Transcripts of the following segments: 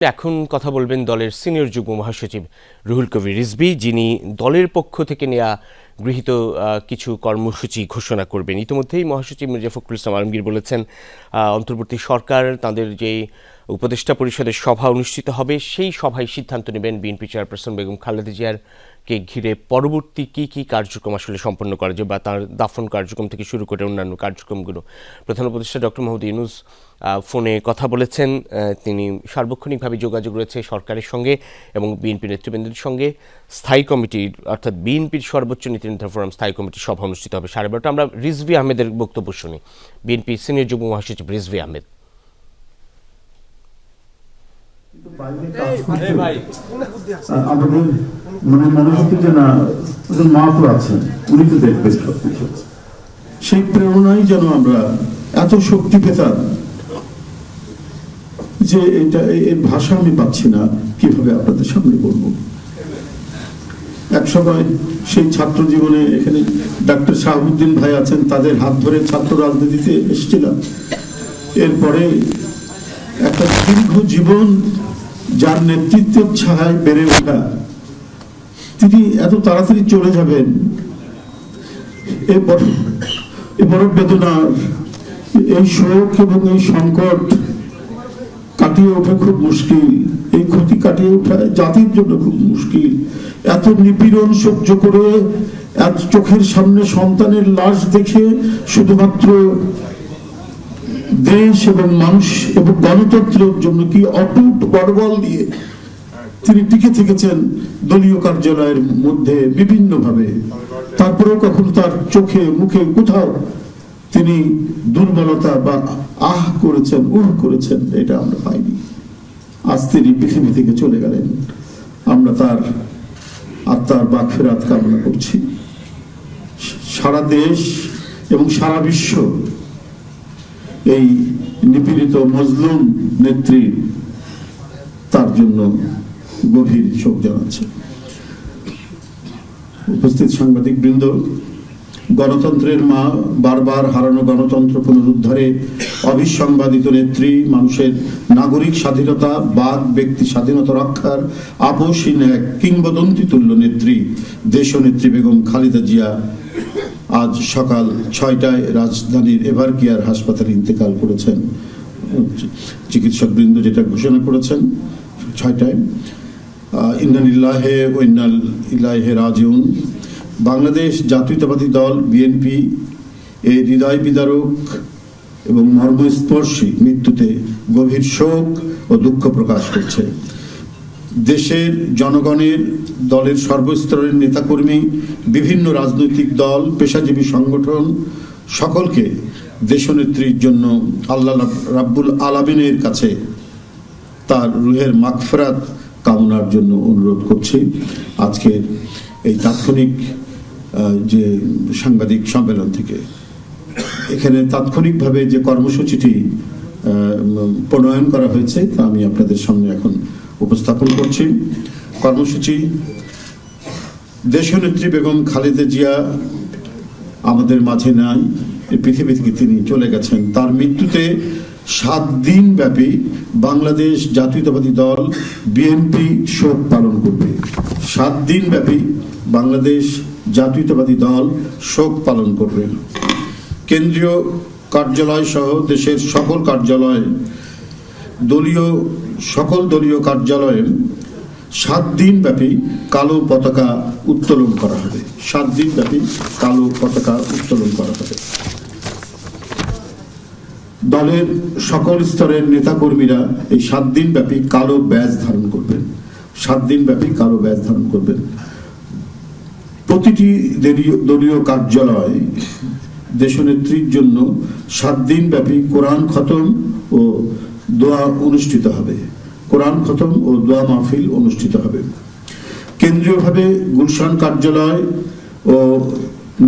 এখন কথা বলবেন দলের সিনিয়র যুগ্ম মহাসচিব রুহুল কবির রিজবি যিনি দলের পক্ষ থেকে নেওয়া গৃহীত কিছু কর্মসূচি ঘোষণা করবেন। ইতিমধ্যেই মহাসচিব মির্জা ফখরুল ইসলাম আলমগীর বলেছেন অন্তর্বর্তী সরকার, তাদের যে উপদেষ্টা পরিষদের সভা অনুষ্ঠিত হবে, সেই সভায় সিদ্ধান্ত নেবেন বিএনপি চেয়ারপারসন বেগম খালেদা জিয়ারকে ঘিরে পরবর্তী কী কী কার্যক্রম আসলে সম্পন্ন করা যায় বা তার দাফন কার্যক্রম থেকে শুরু করে অন্যান্য কার্যক্রমগুলো? প্রধান উপদেষ্টা ডক্টর মোহাম্মদ ইউনুস ফোনে কথা বলেছেন তিনি সার্বক্ষণিকভাবে যোগাযোগ রয়েছে সরকারের সঙ্গে এবং বিএনপি নেতৃবৃন্দের সঙ্গে। স্থায়ী কমিটির, অর্থাৎ বিএনপির সর্বোচ্চ নীতি নির্ধারণ ফোরাম স্থায়ী কমিটির সভা অনুষ্ঠিত হবে সাড়ে বারোটা আমরা রিজভি আহমেদের বক্তব্য শুনি। বিএনপি সিনিয়র যুগ্ম মহাসচিব রিজভি আহমেদ। মানে সেই প্রেরণাই যেন আমরা এত শক্তি পেতাম যে এটা এর ভাষা আমি পাচ্ছি না, কীভাবে আপনাদের সামনে বলব? এক সময় সেই ছাত্র জীবনে এখানে ডাক্তার শাহাবুদ্দিন ভাই আছেন, তাদের হাত ধরে ছাত্র রাজনীতিতে এসেছিলাম। এরপরে একটা দীর্ঘ জীবন যার নেতৃত্বের ছায় বেড়ে ওঠা, তিনি এত তাড়াতাড়ি চলে যাবেন, এ বড় এ বড় বেদনা এই শোক এবং এই সংকট কাটিয়ে ওঠা খুব মুশকিল, এই ক্ষতি কাটিয়ে ওঠা জাতির জন্য খুব মুশকিল। এত নিপীড়ন সহ্য করে এত চোখের সামনে সন্তানের লাশ দেখে শুধুমাত্র দেশ এবং মানুষ এবং গণতন্ত্রের জন্য কি অটুট বড়বল দিয়ে তিনি টিকে থেকেছেন দলীয় কার্যালয়ের মধ্যে বিভিন্ন ভাবে তারপরেও কখনো তার চোখে, মুখে কোথাও তিনি দুর্বলতা বা আহ করেছেন, উহ করেছেন, এটা আমরা পাইনি। আজ তিনি পৃথিবী থেকে চলে গেলেন। আমরা তার আত্মার বাক ফেরাত কামনা করছি। সারা দেশ এবং সারা বিশ্ব এই নিপীড়িত মজলুম নেত্রী তার জন্য গভীর শোক জানাচ্ছে। উপস্থিত সাংবাদিক বৃন্দ গণতন্ত্রের মা বারবার হারানো গণতন্ত্র পুনরুদ্ধারে অবিসংবাদিত নেত্রী, মানুষের নাগরিক স্বাধীনতা বাদ ব্যক্তি স্বাধীনতা রক্ষার আপসহীন এক কিংবদন্তি তুল্য নেত্রী, দেশনেত্রী বেগম খালেদা জিয়া। আজ সকাল ছয়টায় রাজধানীর এভারকেয়ার হাসপাতালে ইন্তেকাল করেছেন। চিকিৎসক বৃন্দ যেটা ঘোষণা করেছেন ছয়টায়। ও ইন্নাল রাজিউন। বাংলাদেশ জাতীয়তাবাদী দল, বিএনপি এই হৃদয় বিদারক এবং মর্মস্পর্শী মৃত্যুতে গভীর শোক ও দুঃখ প্রকাশ করছে। দেশের জনগণের, দলের সর্বস্তরের নেতাকর্মী, বিভিন্ন রাজনৈতিক দল, পেশাজীবী সংগঠন সকলকে দেশনেত্রীর জন্য আল্লাহ রাব্বুল আলামিনের কাছে তার রুহের মাগফিরাত কামনার জন্য অনুরোধ করছি। আজকের এই তাৎক্ষণিক যে সাংবাদিক সম্মেলন থেকে। এখানে তাৎক্ষণিকভাবে যে কর্মসূচিটি প্রণয়ন করা হয়েছে, তা আমি আপনাদের সামনে এখন উপস্থাপন করছি। কর্মসূচি, দেশনেত্রী বেগম খালেদা জিয়া আমাদের মাঝে নাই পৃথিবী থেকে তিনি চলে গেছেন। তার মৃত্যুতে সাত দিন ব্যাপী বাংলাদেশ জাতীয়তাবাদী দল বিএনপি শোক পালন করবে। সাত দিন ব্যাপী বাংলাদেশ জাতীয়তাবাদী দল শোক পালন করবে। কেন্দ্রীয় কার্যালয় সহ দেশের সকল কার্যালয়, দলীয়, সকল দলীয় কার্যালয়ে সাত দিন ব্যাপী কালো পতাকা উত্তোলন করা হবে। সাত দিন ব্যাপী কালো পতাকা উত্তোলন করা হবে। দলের সকল স্তরের নেতাকর্মীরা এই সাত দিন ব্যাপী কালো ব্যাজ ধারণ করবেন। সাত দিন ব্যাপী কালো ব্যাজ ধারণ করবেন। প্রতিটি দলীয়- দলীয় কার্যালয় দেশনেত্রীর জন্য সাত দিন ব্যাপী কোরআন খতম ও দোয়া অনুষ্ঠিত হবে। কোরআন খতম ও দোয়া মাহফিল অনুষ্ঠিত হবে। কেন্দ্রীয়ভাবে গুলশান কার্যালয় ও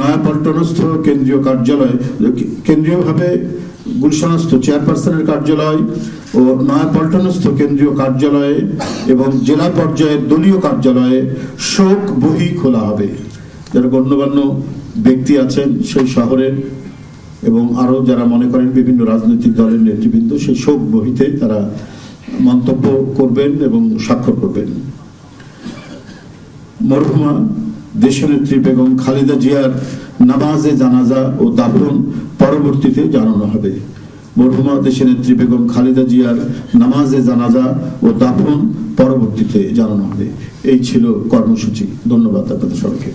নয়াপল্টনস্থ কেন্দ্রীয় কার্যালয়, কেন্দ্রীয়ভাবে গুলশানস্থ চেয়ারপারসনের কার্যালয় ও নয়াপল্টনস্থ কেন্দ্রীয় কার্যালয়ে এবং জেলা পর্যায়ের দলীয় কার্যালয়ে শোক বহি খোলা হবে। যারা গণ্যমান্য ব্যক্তি আছেন সেই শহরের এবং আরও যারা মনে করেন বিভিন্ন রাজনৈতিক দলের নেতৃবৃন্দ, সেই শোক বহিতে তারা মন্তব্য করবেন এবং স্বাক্ষর করবেন। মরহুমা দেশনেত্রী বেগম খালেদা জিয়ার নামাজে জানাজা ও দাফন পরবর্তীতে জানানো হবে। মরহুমা দেশনেত্রী বেগম খালেদা জিয়ার নামাজে জানাজা ও দাফন পরবর্তীতে জানানো হবে। এই ছিল কর্মসূচি। ধন্যবাদ আপনাদের সবাইকে।